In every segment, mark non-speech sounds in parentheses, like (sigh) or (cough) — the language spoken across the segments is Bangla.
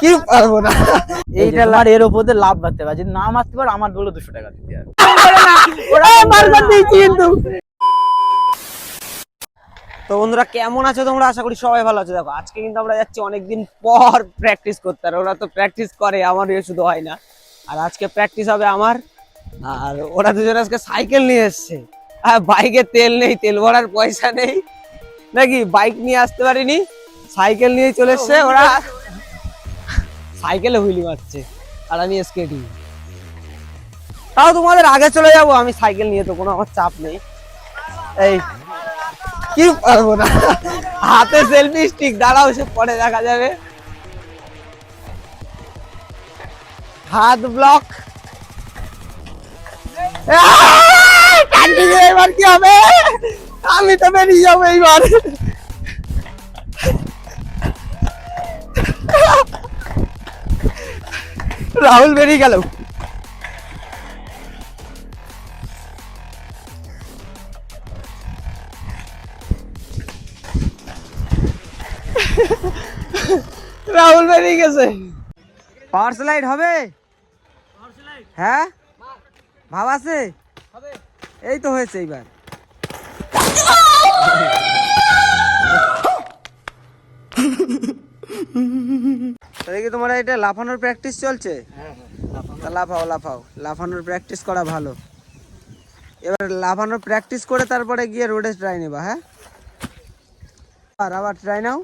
কি পারব না? এইটা আর এর উপর লাভ মারতে পারে। যদি না মারতে পারো আমার বলে দুশো টাকা দিতে হবে। দিয়েছি কিন্তু। তো বন্ধুরা কেমন আছো তোমরা? আশা করি সবাই ভালো আছো। দেখো আজকে কিন্তু আমরা যাচ্ছি অনেকদিন পর প্র্যাকটিস করতে আর ওরা তো প্র্যাকটিস করে আমার ইয়ে শুধু হয় না। আর আজকে প্র্যাকটিস হবে আমার আর ওরা দুজন আজকে সাইকেল নিয়ে এসছে। আর বাইকে তেল নেই তেল ভরার পয়সা নেই। নাকি বাইক নিয়ে আসতে পারিনি? সাইকেল নিয়ে চলে এসছে ওরা। সাইকেলে হুইলি মারছে আর আমি স্কেটিং। তাও তোমাদের আগে চলে যাব আমি সাইকেল নিয়ে তো কোনো আমার চাপ নেই। এই কি পারব না? হাতে সেলফি স্টিক দাঁড়াও সে পরে দেখা যাবে। হাত ব্লক এবার কি হবে? আমি তো বেরিয়ে যাব এইবার। রাহুল বেরিয়ে গেল। রাহুল বেরিয়ে গেছে। পাওয়ার স্লাইড হবে? হ্যাঁ? ভাব আছে? এই তো হয়েছে এইবার। তাহলে কি তোমার এটা লাফানোর প্র্যাকটিস চলছে তা লাফাও লাফাও লাফানোর প্র্যাকটিস করা ভালো এবার লাফানোর প্র্যাকটিস করে তারপরে গিয়ে রোডে ট্রাই নেবা হ্যাঁ আর আবার ট্রাই নাও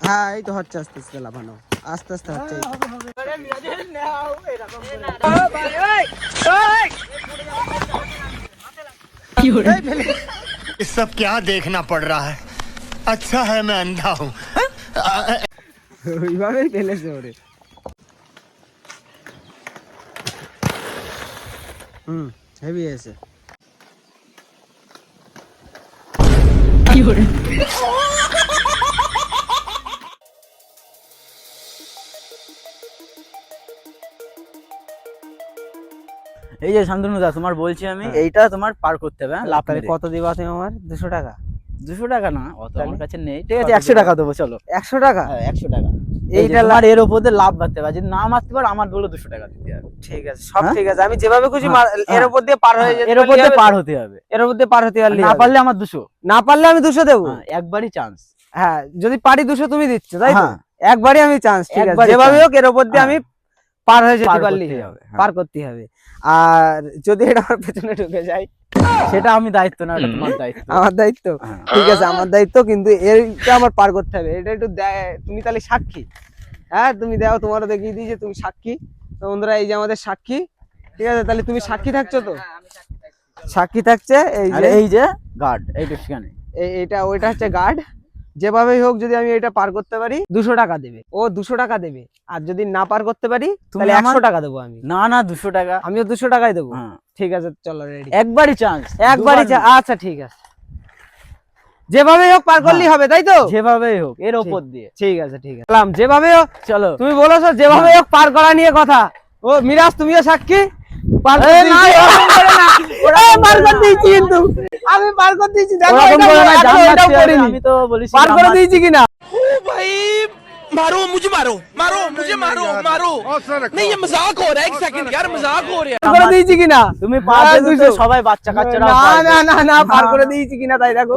হ্যাঁ এই তো হচ্ছে আস্তে আস্তে লাফানো আস্তে আস্তে হচ্ছে (laughs) सब क्या देखना पड़ रहा है? अच्छा है मैं अंधा हूँ। हाँ? पहले से हो रहे। हम्म है भी ऐसे। (laughs) এই যে শান্তনু দা তোমার বলছি আমি এইটা তোমার পার করতে হবে হ্যাঁ? লাভ কত দিবা তুমি আমার? দুশো টাকা। দুশো টাকা না? অত আমার কাছে নেই। ঠিক আছে একশো? টাকা দেবো চলো। একশো টাকা? হ্যাঁ একশো টাকা। এইটা এইটা এর উপর দিয়ে লাভ মারতে পারে যদি না মারতে পারো আমার বলে দুশো টাকা দিতে হবে। ঠিক আছে সব হ্যাঁ? ঠিক আছে। আমি যেভাবে খুশি হ্যাঁ, এর হ্যাঁ। উপর দিয়ে পার হয়ে যেতে এর উপর দিয়ে পার হতে হবে। এর উপর দিয়ে পার হতে পারলে না পারলে আমার দুশো। না পারলে আমি দুশো দেবো? হ্যাঁ, একবারই চান্স হ্যাঁ যদি পারি দুশো তুমি দিচ্ছ তাই তো? হ্যাঁ। একবারই আমি চান্স ঠিক আছে। যেভাবে হোক এর উপর দিয়ে আমি পার হয়ে যেতে পার পারলেই করতেই হবে হবে, হ্যাঁ। পার করতে হবে। আর যদি এটা আমার পেছনে ঢুকে যায় সেটা আমি দায়িত্ব না এটা তোমার দায়িত্ব। আমার দায়িত্ব? হ্যাঁ। ঠিক আছে আমার দায়িত্ব কিন্তু এইটা আমার পার করতে হবে। এটা একটু তুমি তাহলে সাক্ষী। হ্যাঁ তুমি দাও তোমারও দেখিয়ে দিই যে তুমি সাক্ষী। তো বন্ধুরা এই যে আমাদের সাক্ষী ঠিক আছে তাহলে তুমি সাক্ষী থাকছো তো? সাক্ষী থাকছে এই যে এই যে গার্ড এইটা সেখানে। এই- এইটা ওইটা হচ্ছে গার্ড যেভাবেই হোক যদি আমি এটা পার করতে পারি দুশো টাকা দেবে। ও দুশো টাকা দেবে। আর যদি না পার করতে পারি তাহলে একশো টাকা দেবো আমি। না না দুশো টাকা। আমিও দুশো টাকাই দেবো। হ্যাঁ। ঠিক আছে চলো রেডি একবারই চান্স একবারই আচ্ছা ঠিক আছে। যেভাবেই হোক পার করলেই হবে তাই তো? যেভাবেই হোক এর ওপর দিয়ে। ঠিক আছে ঠিক আছে। যেভাবে হোক চলো। তুমি বলেছ যেভাবে হোক পার করা নিয়ে কথা। ও মিরাজ তুমিও সাক্ষী? পার করে এই না, দিয়েছি। ওরকম করে না, এই, পার করে দিয়েছি কিন্তু আমি পার করে দিয়েছি দেখো ওরকম এটা করে না, এখনো জান এটাও মারতে হবে, করিনি। আমি তো বলিস পার করে দিয়েছি কিনা मारो मुझे मारो मारो मुझे मारो मारो नहीं ये मजाक हो रहा है एक सेकंड यार मजाक हो रहा है পার করে দিয়েছি কিনা তুমি হ্যাঁ, পার দুশো। সবাই বাচ্চা কাচ্চারা না পারবে। না না না পার না। করে দিয়েছি কিনা তাই দেখো